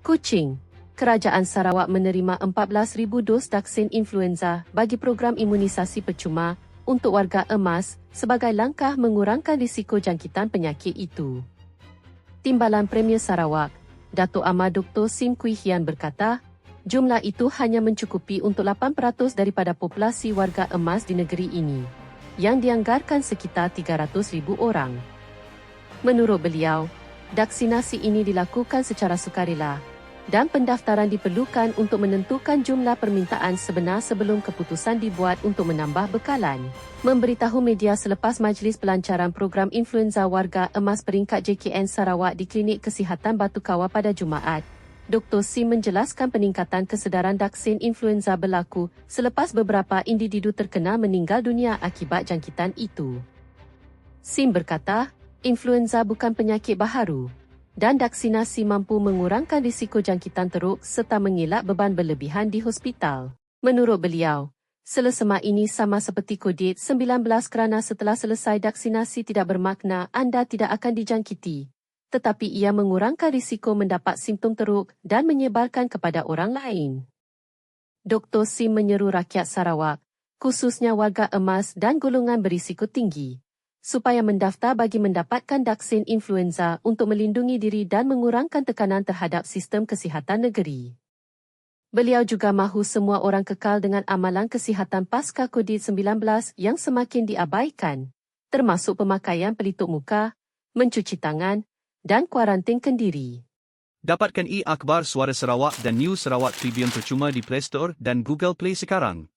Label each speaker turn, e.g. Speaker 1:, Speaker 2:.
Speaker 1: Kuching. Kerajaan Sarawak menerima 14,000 dos vaksin influenza bagi program imunisasi percuma untuk warga emas sebagai langkah mengurangkan risiko jangkitan penyakit itu. Timbalan Premier Sarawak, Datuk Ahmad Dr. Sim Kui Hian berkata, jumlah itu hanya mencukupi untuk 8% daripada populasi warga emas di negeri ini, yang dianggarkan sekitar 300,000 orang. Menurut beliau, vaksinasi ini dilakukan secara sukarela dan pendaftaran diperlukan untuk menentukan jumlah permintaan sebenar sebelum keputusan dibuat untuk menambah bekalan. Memberitahu media selepas majlis pelancaran program influenza warga emas peringkat JKN Sarawak di Klinik Kesihatan Batu Kawah pada Jumaat, Dr. Sim menjelaskan peningkatan kesedaran vaksin influenza berlaku selepas beberapa individu terkenal meninggal dunia akibat jangkitan itu. Sim berkata, influenza bukan penyakit baharu dan vaksinasi mampu mengurangkan risiko jangkitan teruk serta mengelak beban berlebihan di hospital. Menurut beliau, selesema ini sama seperti COVID-19 kerana setelah selesai vaksinasi tidak bermakna anda tidak akan dijangkiti, tetapi ia mengurangkan risiko mendapat simptom teruk dan menyebarkan kepada orang lain. Dr. Sim menyeru rakyat Sarawak, khususnya warga emas dan golongan berisiko tinggi, supaya mendaftar bagi mendapatkan vaksin influenza untuk melindungi diri dan mengurangkan tekanan terhadap sistem kesihatan negeri. Beliau juga mahu semua orang kekal dengan amalan kesihatan pasca COVID-19 yang semakin diabaikan, termasuk pemakaian pelitup muka, mencuci tangan dan kuarantinkan diri.
Speaker 2: Dapatkan e-akhbar Suara Sarawak dan News Sarawak Tribune percuma di Play Store dan Google Play sekarang.